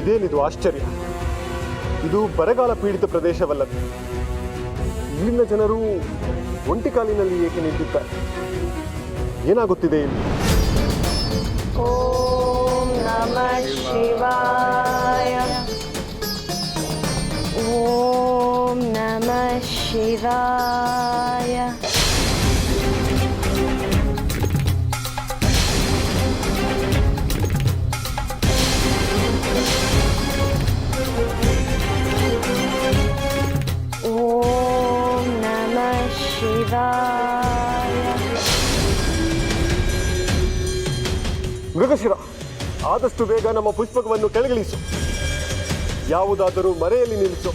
ಇದೇನಿದು ಆಶ್ಚರ್ಯ. ಇದು ಬರಗಾಲ ಪೀಡಿತ ಪ್ರದೇಶವಲ್ಲದೆ ಇಲ್ಲಿನ ಜನರು ಒಂಟಿ ಕಾಲಿನಲ್ಲಿ ಏಕೆ ನಿಂತಿದ್ದಾರೆ? ಏನಾಗುತ್ತಿದೆ ಇಲ್ಲಿ? ಓಂ ನಮ ಶಿವಾಯ. ಓಂ ನಮಃ ಶಿವಾಯ. ಮೃಗಶಿರ. ಆದಷ್ಟು ಬೇಗ ನಮ್ಮ ಪುಷ್ಪಕವನ್ನು ಕೆಳಗಿಳಿಸು. ಯಾವುದಾದರೂ ಮರೆಯಲ್ಲಿ ನಿಲ್ಲಿಸು.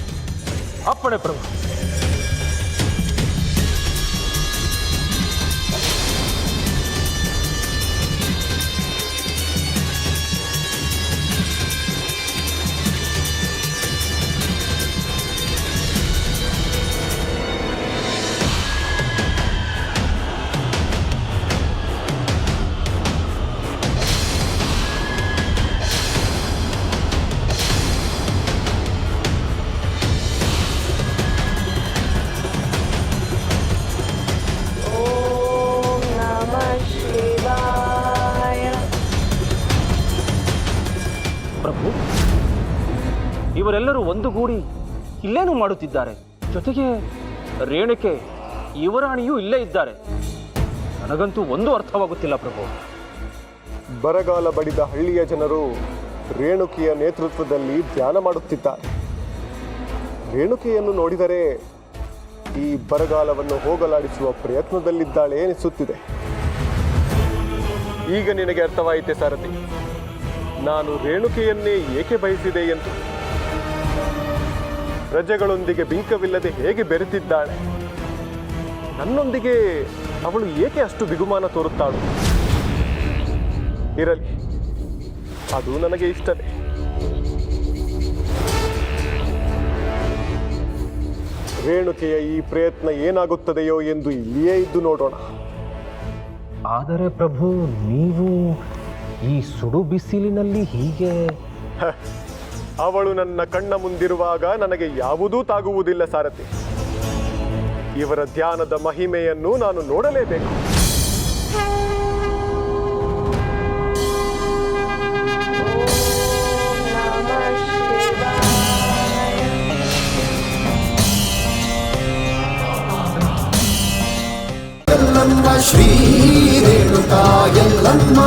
ಅಪ್ಪಣೆ ಪ್ರಭು. ಇವರೆಲ್ಲರೂ ಒಂದುಗೂಡಿ ಇಲ್ಲೇನು ಮಾಡುತ್ತಿದ್ದಾರೆ? ಜೊತೆಗೆ ರೇಣುಕೆ, ಯುವರಾಣಿಯೂ ಇಲ್ಲೇ ಇದ್ದಾರೆ. ನನಗಂತೂ ಒಂದು ಅರ್ಥವಾಗುತ್ತಿಲ್ಲ ಪ್ರಭು. ಬರಗಾಲ ಬಡಿದ ಹಳ್ಳಿಯ ಜನರು ರೇಣುಕೆಯ ನೇತೃತ್ವದಲ್ಲಿ ಧ್ಯಾನ ಮಾಡುತ್ತಿದ್ದಾರೆ. ರೇಣುಕೆಯನ್ನು ನೋಡಿದರೆ ಈ ಬರಗಾಲವನ್ನು ಹೋಗಲಾಡಿಸುವ ಪ್ರಯತ್ನದಲ್ಲಿದ್ದಾಳೆ ಎನಿಸುತ್ತಿದೆ. ಈಗ ನಿನಗೆ ಅರ್ಥವಾಯಿತೆ ಸಾರಥಿ. ನಾನು ರೇಣುಕೆಯನ್ನೇ ಏಕೆ ಬಯಸಿದೆ ಎಂದು? ಪ್ರಜೆಗಳೊಂದಿಗೆ ಬಿಂಕವಿಲ್ಲದೆ ಹೇಗೆ ಬೆರೆತಿದ್ದಾಳೆ? ನನ್ನೊಂದಿಗೆ ಅವಳು ಏಕೆ ಅಷ್ಟು ಬಿಗುಮಾನ ತೋರುತ್ತಾಳು? ಇರಲಿ ಅದು ನನಗೆ ಇಷ್ಟವೇ. ರೇಣುಕೆಯ ಈ ಪ್ರಯತ್ನ ಏನಾಗುತ್ತದೆಯೋ ಎಂದು ಇಲ್ಲಿಯೇ ಇದ್ದು ನೋಡೋಣ. ಆದರೆ ಪ್ರಭು ನೀವು ಈ ಸುಡು ಬಿಸಿಲಿನಲ್ಲಿ ಹೀಗೆ ಅವಳು ನನ್ನ ಕಣ್ಣ ಮುಂದಿರುವಾಗ ನನಗೆ ಯಾವುದೂ ತಾಗುವುದಿಲ್ಲ, ಸಾರಥಿ. ಇವರ ಧ್ಯಾನದ ಮಹಿಮೆಯನ್ನು ನಾನು ನೋಡಲೇಬೇಕು. ಶ್ರೀ ರೇಣುಕಾ ಎಲ್ಲಮ್ಮ